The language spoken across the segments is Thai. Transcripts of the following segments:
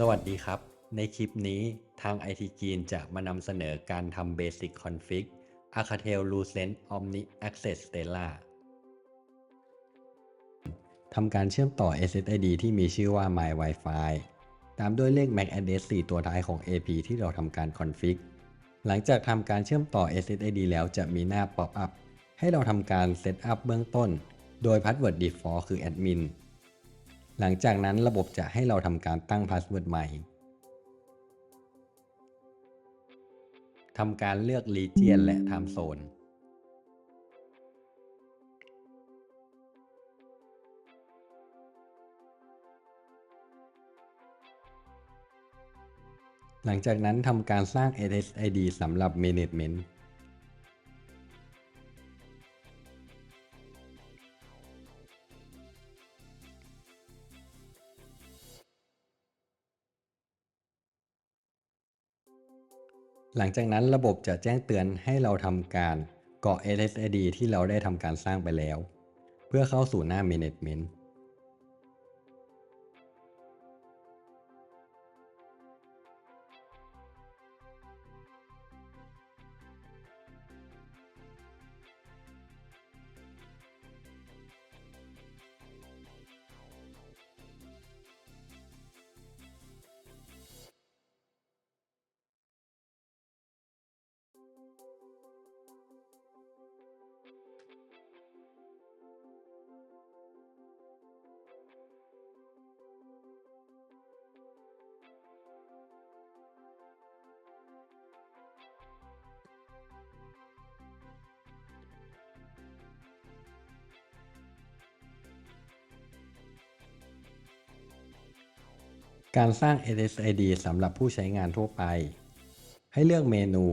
สวัสดีครับ ในคลิปนี้ทาง IT จีนจะมานำเสนอการทำ Basic Config Arcatel Lucent Omni Access Stella ทำการเชื่อมต่อ SSID ที่มีชื่อว่า My Wi-Fi ตามด้วยเลข MAC address 4 ตัวท้ายของ AP ที่เราทำการ config หลังจากทำการเชื่อมต่อ SSID แล้วจะมีหน้า pop up ให้เราทำการ set up เบื้องต้น โดย password default คือ admin หลังจากนั้นระบบจะให้เราทำการตั้งพาสเวิร์ดใหม่ทำการเลือก Region และ Time Zone หลังจากนั้นทำการสร้าง SSID สำหรับ Management หลังจากนั้นระบบจะแจ้งเตือนให้เราทำการเกาะ SSID ที่เราได้ทำการสร้างไปแล้ว เพื่อเข้าสู่หน้า Management การสร้าง SSID สำหรับผู้ใช้งานทั่วไป ให้เลือกเมนู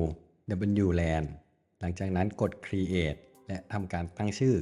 WLAN หลังจากนั้นกด Create และทำการตั้งชื่อ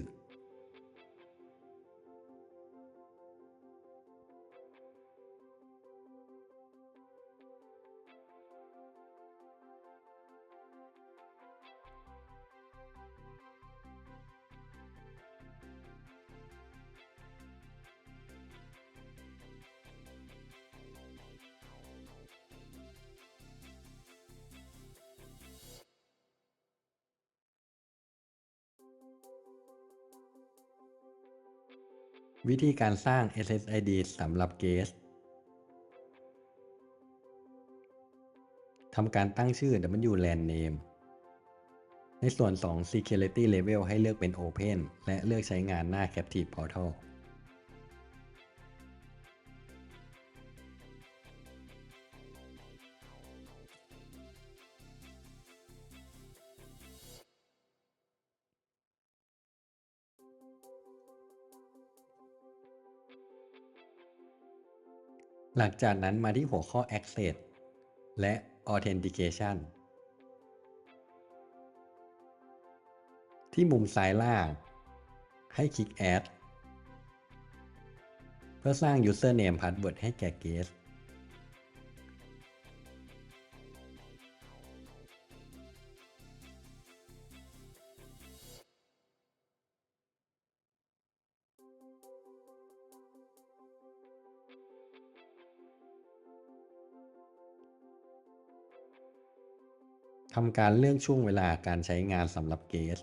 วิธีการสร้าง SSID สำหรับ Guest ทำการตั้งชื่อ WLAN name ในส่วนของ Security Level ให้เลือกเป็น Open และเลือกใช้งานหน้า Captive Portal หลังจากนั้นมาที่หัวข้อ Access และ Authentication ที่มุมซ้ายล่าง ให้คลิก Add เพื่อสร้าง Username Password ให้แก่ Guest ทำการเลือกช่วงเวลาการใช้งานสำหรับเกส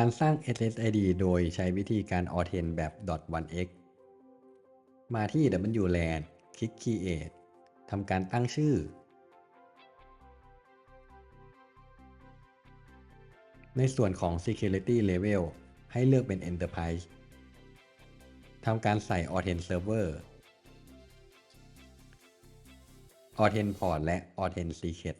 การสร้าง SSID โดยใช้วิธีการ Authent แบบ .1x มาที่ WLAN คลิก Create ทำการตั้งชื่อ ในส่วนของ Security Level ให้เลือกเป็น Enterprise ทำการใส่ Authent Server Authent Port และ Authent Secret